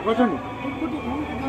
కూర్చోండి మరి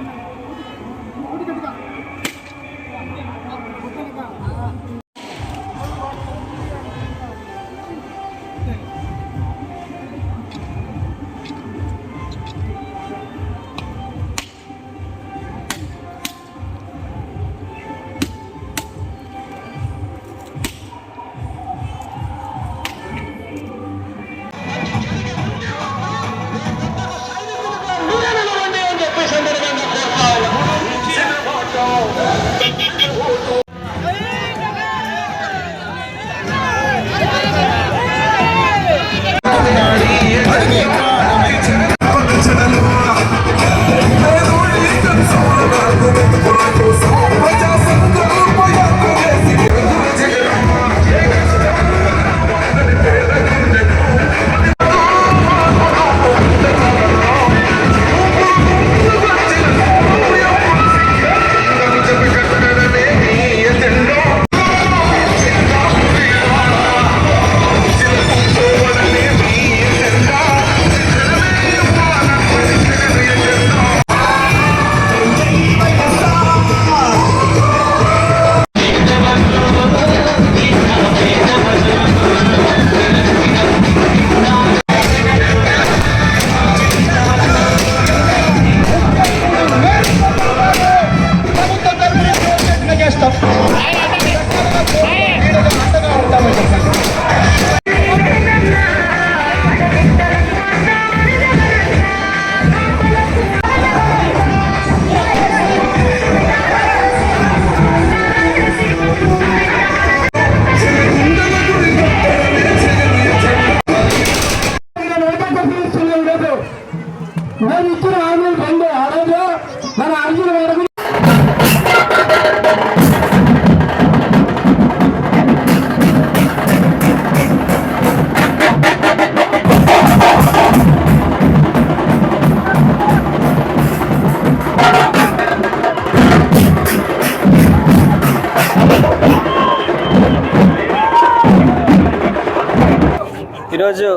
ఈరోజు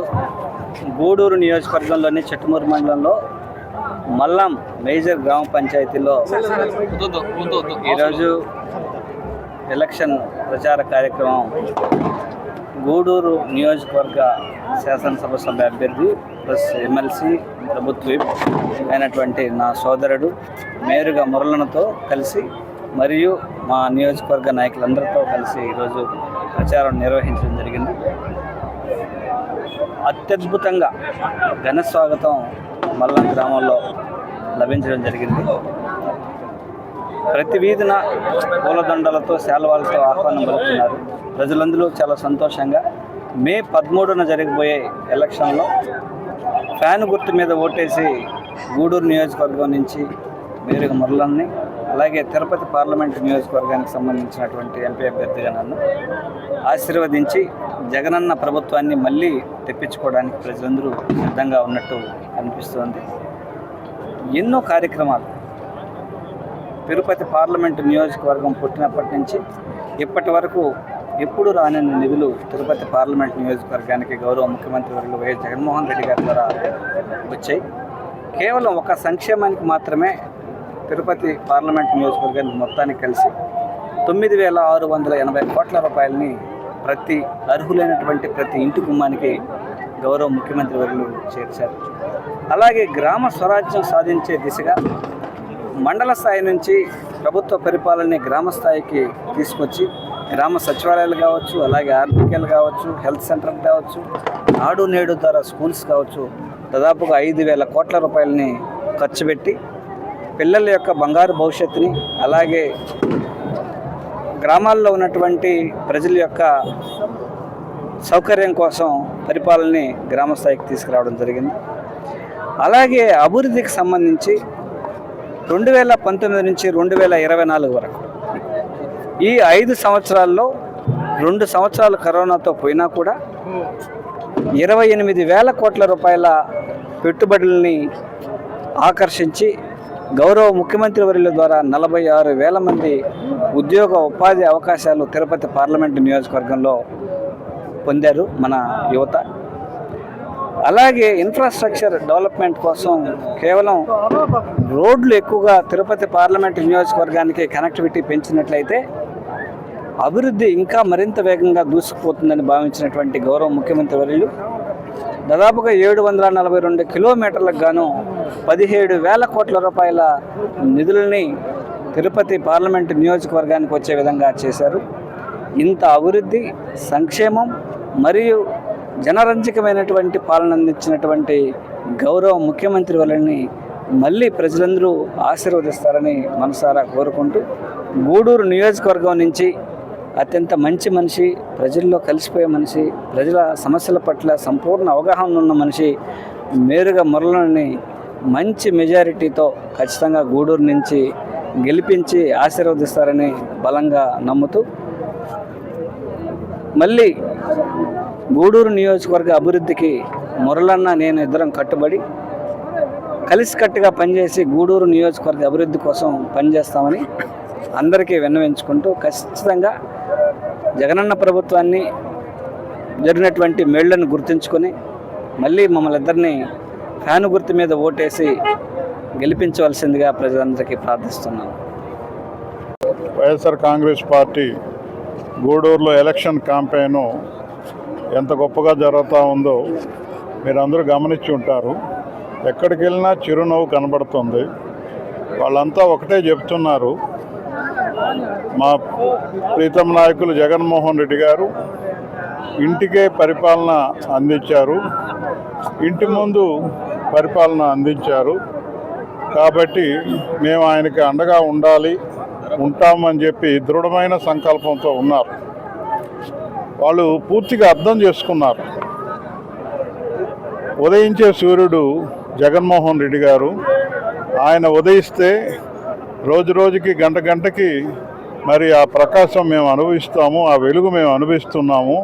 గూడూరు నియోజకవర్గంలోని చెట్టుమూరు మండలంలో మల్లం మేజర్ గ్రామ పంచాయతీలో ఈరోజు ఎలక్షన్ ప్రచార కార్యక్రమం గూడూరు నియోజకవర్గ శాసనసభ సభ అభ్యర్థి ప్లస్ ఎమ్మెల్సీ ప్రభుత్వ అయినటువంటి నా సోదరుడు మేరుగా మురళనతో కలిసి మరియు మా నియోజకవర్గ నాయకులందరితో కలిసి ఈరోజు ప్రచారం నిర్వహించడం జరిగింది. అత్యద్భుతంగా ఘన స్వాగతం మల్లం గ్రామంలో లభించడం జరిగింది. ప్రతి వీధిన పూలదండలతో శాలువాలతో ఆహ్వానం పలుకుతున్నారు. ప్రజలందరూ చాలా సంతోషంగా మే పదమూడున జరగబోయే ఎలక్షన్లో ఫ్యాన్ గుర్తు మీద ఓటేసి గూడూరు నియోజకవర్గం నుంచి మీరు మురళన్ని అలాగే తిరుపతి పార్లమెంట్ నియోజకవర్గానికి సంబంధించినటువంటి ఎంపీ అభ్యర్థిగా నన్ను ఆశీర్వదించి జగనన్న ప్రభుత్వాన్ని మళ్ళీ తెప్పించుకోవడానికి ప్రజలందరూ సిద్ధంగా ఉన్నట్టు అనిపిస్తోంది. ఎన్నో కార్యక్రమాలు తిరుపతి పార్లమెంటు నియోజకవర్గం పుట్టినప్పటి నుంచి ఇప్పటి వరకు ఎప్పుడు రాని నిధులు తిరుపతి పార్లమెంట్ నియోజకవర్గానికి గౌరవ ముఖ్యమంత్రి వర్యులు వైఎస్ జగన్మోహన్ రెడ్డి గారి ద్వారా వచ్చాయి. కేవలం ఒక సంక్షేమానికి మాత్రమే తిరుపతి పార్లమెంట్ నియోజకవర్గాన్ని మొత్తానికి కలిసి తొమ్మిది వేల ఆరు వందల ఎనభై కోట్ల రూపాయలని ప్రతి అర్హులైనటువంటి ప్రతి ఇంటి కుమ్మానికి గౌరవ ముఖ్యమంత్రి వర్యులు చేర్చారు. అలాగే గ్రామ స్వరాజ్యం సాధించే దిశగా మండల స్థాయి నుంచి ప్రభుత్వ పరిపాలనని గ్రామ స్థాయికి తీసుకొచ్చి గ్రామ సచివాలయాలు కావచ్చు అలాగే ఆర్బికేలు కావచ్చు హెల్త్ సెంటర్ కావచ్చు నాడు నేడు ద్వారా స్కూల్స్ కావచ్చు దాదాపుగా ఐదు వేల కోట్ల రూపాయలని ఖర్చు పెట్టి పిల్లల యొక్క బంగారు భవిష్యత్తుని అలాగే గ్రామాల్లో ఉన్నటువంటి ప్రజల యొక్క సౌకర్యం కోసం పరిపాలనని గ్రామ స్థాయికి తీసుకురావడం జరిగింది. అలాగే అభివృద్ధికి సంబంధించి రెండు వేల పంతొమ్మిది నుంచి రెండు వేల ఇరవై నాలుగు వరకు ఈ ఐదు సంవత్సరాల్లో రెండు సంవత్సరాలు కరోనాతో పోయినా కూడా ఇరవై ఎనిమిది వేల కోట్ల రూపాయల పెట్టుబడుల్ని ఆకర్షించి గౌరవ ముఖ్యమంత్రి వర్యుల ద్వారా నలభై ఆరు వేల మంది ఉద్యోగ ఉపాధి అవకాశాలు తిరుపతి పార్లమెంటు నియోజకవర్గంలో పొందారు మన యువత. అలాగే ఇన్ఫ్రాస్ట్రక్చర్ డెవలప్మెంట్ కోసం కేవలం రోడ్లు ఎక్కువగా తిరుపతి పార్లమెంట్ నియోజకవర్గానికి కనెక్టివిటీ పెంచినట్లయితే అభివృద్ధి ఇంకా మరింత వేగంగా దూసుకుపోతుందని భావించినటువంటి గౌరవ ముఖ్యమంత్రి వర్యులు దాదాపుగా ఏడు వందల నలభై రెండు కిలోమీటర్లకు గాను పదిహేడు వేల కోట్ల రూపాయల నిధులని తిరుపతి పార్లమెంటు నియోజకవర్గానికి వచ్చే విధంగా చేశారు. ఇంత అభివృద్ధి సంక్షేమం మరియు జనరంజకమైనటువంటి పాలన అందించినటువంటి గౌరవ ముఖ్యమంత్రి వలని మళ్ళీ ప్రజలందరూ ఆశీర్వదిస్తారని మనసారా కోరుకుంటూ గూడూరు నియోజకవర్గం నుంచి అత్యంత మంచి మనిషి ప్రజల్లో కలిసిపోయే మనిషి ప్రజల సమస్యల పట్ల సంపూర్ణ అవగాహన ఉన్న మనిషి మేరుగా మురళని మంచి మెజారిటీతో ఖచ్చితంగా గూడూరు నుంచి గెలిపించి ఆశీర్వదిస్తారని బలంగా నమ్ముతూ మళ్ళీ గూడూరు నియోజకవర్గ అభివృద్ధికి మురళన్న నేను ఇద్దరం కట్టుబడి కలిసికట్టుగా పనిచేసి గూడూరు నియోజకవర్గ అభివృద్ధి కోసం పనిచేస్తామని అందరికీ విన్నవించుకుంటూ ఖచ్చితంగా జగనన్న ప్రభుత్వాన్ని జరిగినటువంటి మేళ్ళను గుర్తుంచుకొని మళ్ళీ మమ్మల్ని ఇద్దరిని ఫ్యాను గుర్తు మీద ఓటేసి గెలిపించవలసిందిగా ప్రజలందరికీ ప్రార్థిస్తున్నాను వైఎస్ఆర్ కాంగ్రెస్ పార్టీ గూడూరులో ఎలక్షన్ క్యాంపెయిన్ ఎంత గొప్పగా జరుగుతూ ఉందో మీరందరూ గమనించి ఉంటారు. ఎక్కడికి వెళ్ళినా చిరునవ్వు కనబడుతుంది. వాళ్ళంతా ఒకటే చెప్తున్నారు. మా ప్రీతం నాయకులు జగన్మోహన్ రెడ్డి గారు ఇంటికే పరిపాలన అందించారు. ఇంటి ముందు పరిపాలన అందించారు. కాబట్టి మేము ఆయనకి అండగా ఉండాలి ఉంటామని చెప్పి దృఢమైన సంకల్పంతో ఉన్నారు. వాళ్ళు పూర్తిగా అర్థం చేసుకున్నారు. ఉదయించే సూర్యుడు జగన్మోహన్ రెడ్డి గారు ఆయన ఉదయిస్తే రోజు రోజుకి గంట గంటకి మరి ఆ ప్రకాశం మేము అనుభవిస్తాము ఆ వెలుగు మేము అనుభవిస్తున్నాము.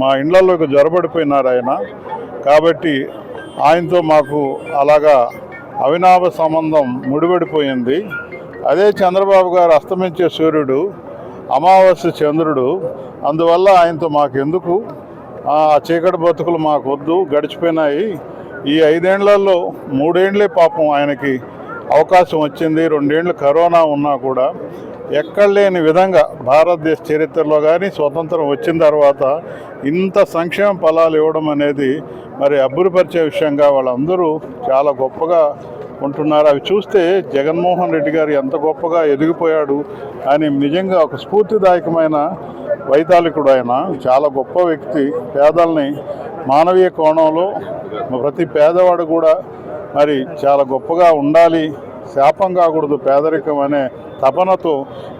మా ఇండ్లలోకి జ్వరబడిపోయినారు ఆయన. కాబట్టి ఆయనతో మాకు అలాగా అవినాభ సంబంధం ముడిపడిపోయింది. అదే చంద్రబాబు గారు అస్తమించే సూర్యుడు అమావాస్య చంద్రుడు. అందువల్ల ఆయనతో మాకు ఎందుకు ఆ చీకటి బతుకులు మాకు వద్దు గడిచిపోయినాయి. ఈ ఐదేండ్లలో మూడేండ్లే పాపం ఆయనకి అవకాశం వచ్చింది. రెండేళ్ళు కరోనా ఉన్నా కూడా ఎక్కడ లేని విధంగా భారతదేశ చరిత్రలో కానీ స్వతంత్రం వచ్చిన తర్వాత ఇంత సంక్షేమ ఫలాలు ఇవ్వడం అనేది మరి అబ్బురిపరిచే విషయంగా వాళ్ళందరూ చాలా గొప్పగా ఉంటున్నారు. అవి చూస్తే జగన్మోహన్ రెడ్డి గారు ఎంత గొప్పగా ఎదిగిపోయాడు అని నిజంగా ఒక స్ఫూర్తిదాయకమైన వైతాళికుడు ఆయన చాలా గొప్ప వ్యక్తి. పేదల్ని మానవీయ కోణంలో ప్రతి పేదవాడు కూడా మరి చాలా గొప్పగా ఉండాలి. శాపం కాకూడదు. పేదరికం అనే తపనతో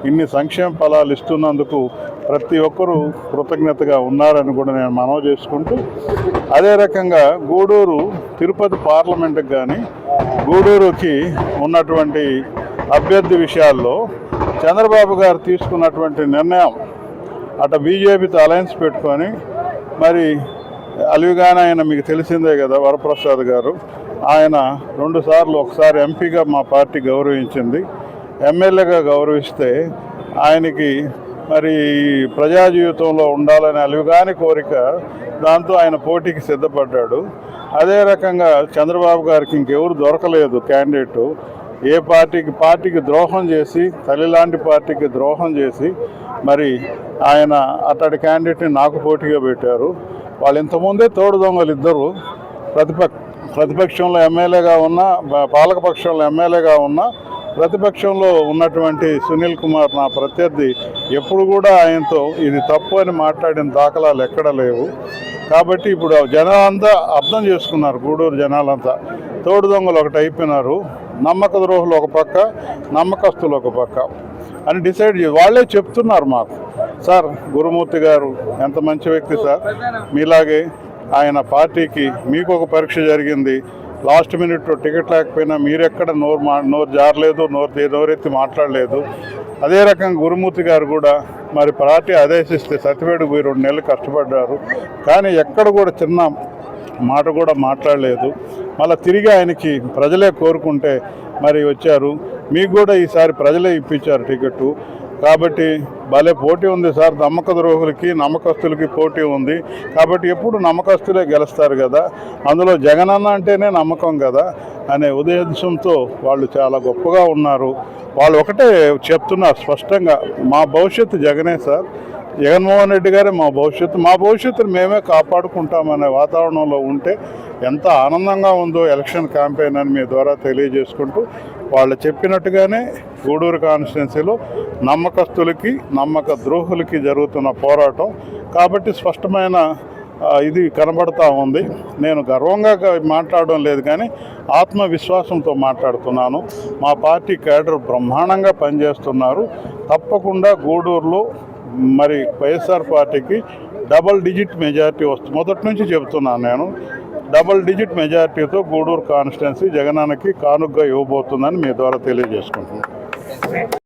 ఇన్ని సంక్షేమ ఫలాలు ఇస్తున్నందుకు ప్రతి ఒక్కరూ కృతజ్ఞతగా ఉన్నారని కూడా నేను మనవి చేసుకుంటూ అదే రకంగా గూడూరు తిరుపతి పార్లమెంట్కి కానీ గూడూరుకి ఉన్నటువంటి అభ్యర్థి విషయాల్లో చంద్రబాబు గారు తీసుకున్నటువంటి నిర్ణయం అటు బీజేపీతో అలయన్స్ పెట్టుకొని మరి అలివిగానే ఆయన మీకు తెలిసిందే కదా వరప్రసాద్ గారు ఆయన రెండుసార్లు ఒకసారి ఎంపీగా మా పార్టీ గౌరవించింది. ఎమ్మెల్యేగా గౌరవిస్తే ఆయనకి మరి ప్రజా జీవితంలో ఉండాలని అలివిగాని కోరిక దాంతో ఆయన పోటీకి సిద్ధపడ్డాడు. అదే రకంగా చంద్రబాబు గారికి ఇంకెవరు దొరకలేదు క్యాండిడేటు. ఏ పార్టీకి పార్టీకి ద్రోహం చేసి తల్లి లాంటి పార్టీకి ద్రోహం చేసి మరి ఆయన అతడి క్యాండిడేట్ని నాకు పోటీగా పెట్టారు. వాళ్ళు ఇంతకుముందే తోడు దొంగలు ఇద్దరు ప్రతిపక్ష ప్రతిపక్షంలో ఎమ్మెల్యేగా ఉన్న పాలకపక్షంలో ఎమ్మెల్యేగా ఉన్న ప్రతిపక్షంలో ఉన్నటువంటి సునీల్ కుమార్ నా ప్రత్యర్థి. ఎప్పుడు కూడా ఆయనతో ఇది తప్పు అని మాట్లాడిన దాఖలాలు ఎక్కడ లేవు. కాబట్టి ఇప్పుడు జనాలంతా అర్థం చేసుకున్నారు గూడూరు జనాలంతా. తోడు దొంగలు ఒకటి అయిపోయినారు. నమ్మక ద్రోహులు ఒక పక్క నమ్మకస్తులు ఒక పక్క అని డిసైడ్ చే వాళ్ళే చెప్తున్నారు మాకు. సార్ గురుమూర్తి గారు ఎంత మంచి వ్యక్తి సార్. మీలాగే ఆయన పార్టీకి మీకు ఒక పరీక్ష జరిగింది. లాస్ట్ మినిట్లో టికెట్ లేకపోయినా మీరెక్కడ నోరు మా నోరు జారలేదు నోరు నోరెత్తి మాట్లాడలేదు. అదే రకంగా గురుమూర్తి గారు కూడా మరి పార్టీ ఆదేశిస్తే సతివేడు పోయి రెండు నెలలు కష్టపడ్డారు. కానీ ఎక్కడ కూడా చిన్న మాట కూడా మాట్లాడలేదు. మళ్ళీ తిరిగి ఆయనకి ప్రజలే కోరుకుంటే మరి వచ్చారు. మీకు కూడా ఈసారి ప్రజలే ఇప్పించారు టికెట్టు. కాబట్టి భలే పోటీ ఉంది సార్. నమ్మక ద్రోహులకి నమ్మకస్తులకి పోటీ ఉంది. కాబట్టి ఎప్పుడు నమ్మకస్తులే గెలుస్తారు కదా. అందులో జగనన్న అంటేనే నమ్మకం కదా అనే ఉద్దేశంతో వాళ్ళు చాలా గొప్పగా ఉన్నారు. వాళ్ళు ఒకటే చెప్తున్నారు స్పష్టంగా మా భవిష్యత్తు జగనే సార్. జగన్మోహన్ రెడ్డి గారే మా భవిష్యత్తు. మా భవిష్యత్తును మేమే కాపాడుకుంటామనే వాతావరణంలో ఉంటే ఎంత ఆనందంగా ఉందో ఎలక్షన్ క్యాంపెయిన్ అని మీ ద్వారా తెలియజేసుకుంటూ వాళ్ళు చెప్పినట్టుగానే గూడూరు కాన్స్టిట్యున్సీలో నమ్మకస్తులకి నమ్మక ద్రోహులకి జరుగుతున్న పోరాటం. కాబట్టి స్పష్టమైన ఇది కనబడతా ఉంది. నేను గర్వంగా మాట్లాడడం లేదు కానీ ఆత్మవిశ్వాసంతో మాట్లాడుతున్నాను. మా పార్టీ కేడర్ బ్రహ్మాండంగా పనిచేస్తున్నారు. తప్పకుండా గూడూరులో మరి వైఎస్ఆర్ పార్టీకి డబల్ డిజిట్ మెజారిటీ వస్తుంది మొదటి నుంచి చెబుతున్నాను నేను. డబల్ డిజిట్ మెజారిటీతో గూడూరు కాన్స్టిట్యున్సీ జగనానికి కానుగ్గా ఇవ్వబోతుందని మీ ద్వారా తెలియజేసుకుంటున్నాను